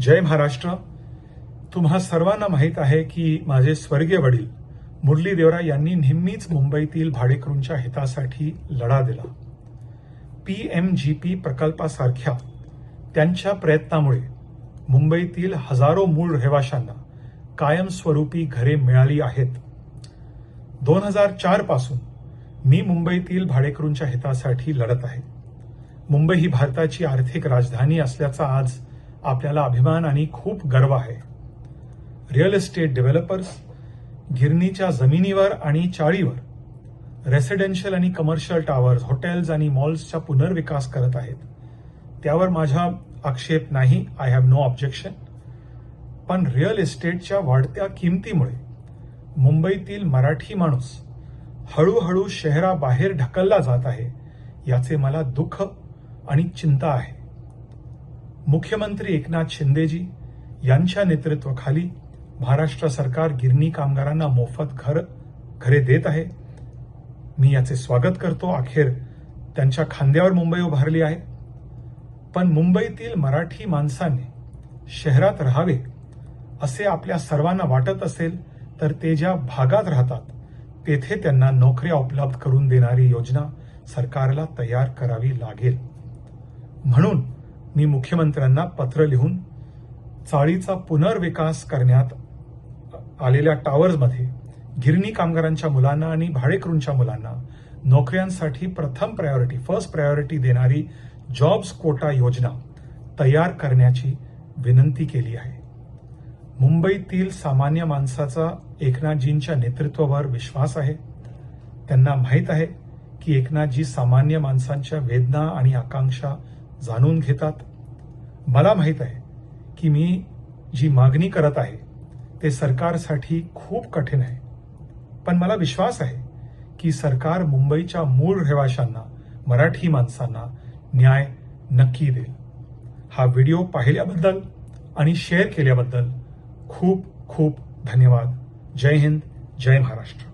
जय महाराष्ट्र. तुम्हा सर्वांना माहीत आहे की माझे स्वर्गीय वडील मुरली देवरा यांनी नेहमीच मुंबईतील भाडेकरूंच्या हितासाठी लढा दिला. पी एम जी पी प्रकल्पासारख्या त्यांच्या प्रयत्नामुळे मुंबईतील हजारो मूळ रहिवाशांना कायमस्वरूपी घरे मिळाली आहेत. दोन हजार चारपासून मी मुंबईतील भाडेकरूंच्या हितासाठी लढत आहे. मुंबई ही भारताची आर्थिक राजधानी असल्याचा आज आपल्याला अभिमान आणि खूप गर्व आहे. रिअल इस्टेट डेव्हलपर्स गिरणीच्या जमिनीवर आणि चाळीवर रेसिडेन्शियल आणि कमर्शियल टावर्स हॉटेल्स आणि मॉल्सचा पुनर्विकास करत आहेत. त्यावर माझा आक्षेप नाही आय हॅव नो ऑब्जेक्शन पण रिअल इस्टेटच्या वाढत्या किमतीमुळे मुंबईतील मराठी माणूस हळूहळू शहराबाहेर ढकलला जात आहे याचे मला दुःख आणि चिंता आहे. मुख्यमंत्री एकनाथ शिंदेजी यांच्या नेतृत्वाखाली महाराष्ट्र सरकार गिरणी कामगारांना मोफत घर घरे देत आहे. मी याचे स्वागत करतो. अखेर त्यांच्या खांद्यावर मुंबई उभारली आहे. पण मुंबईतील मराठी माणसाने शहरात राहावे असे आपल्या सर्वांना वाटत असेल तर ते ज्या भागात राहतात तेथे त्यांना नोकऱ्या उपलब्ध करून देणारी योजना सरकारला तयार करावी लागेल. म्हणून मी मुख्यमंत्र्यांना पत्र लिहून चाळीचा पुनर्विकास करण्यात आलेल्या टावर्समध्ये गिरणी कामगारांच्या मुलांना आणि भाडेकरूंच्या मुलांना नोकऱ्यांसाठी प्रथम प्रायोरिटी फर्स्ट प्रायोरिटी देणारी जॉब्स कोटा योजना तयार करण्याची विनंती केली आहे. मुंबईतील सामान्य माणसाचा एकनाथजींच्या नेतृत्वावर विश्वास आहे. त्यांना माहीत आहे की एकनाथजी सामान्य माणसांच्या वेदना आणि आकांक्षा जाणून घेतात. मला माहीत आहे की मी जी मागणी करत आहे ते सरकारसाठी खूप कठीण आहे. पण मला विश्वास आहे की सरकार मुंबईच्या मूळ रहिवाशांना मराठी माणसांना न्याय नक्की देईल. हा व्हिडिओ पाहिल्याबद्दल आणि शेअर केल्याबद्दल खूप खूप धन्यवाद. जय हिंद जय महाराष्ट्र.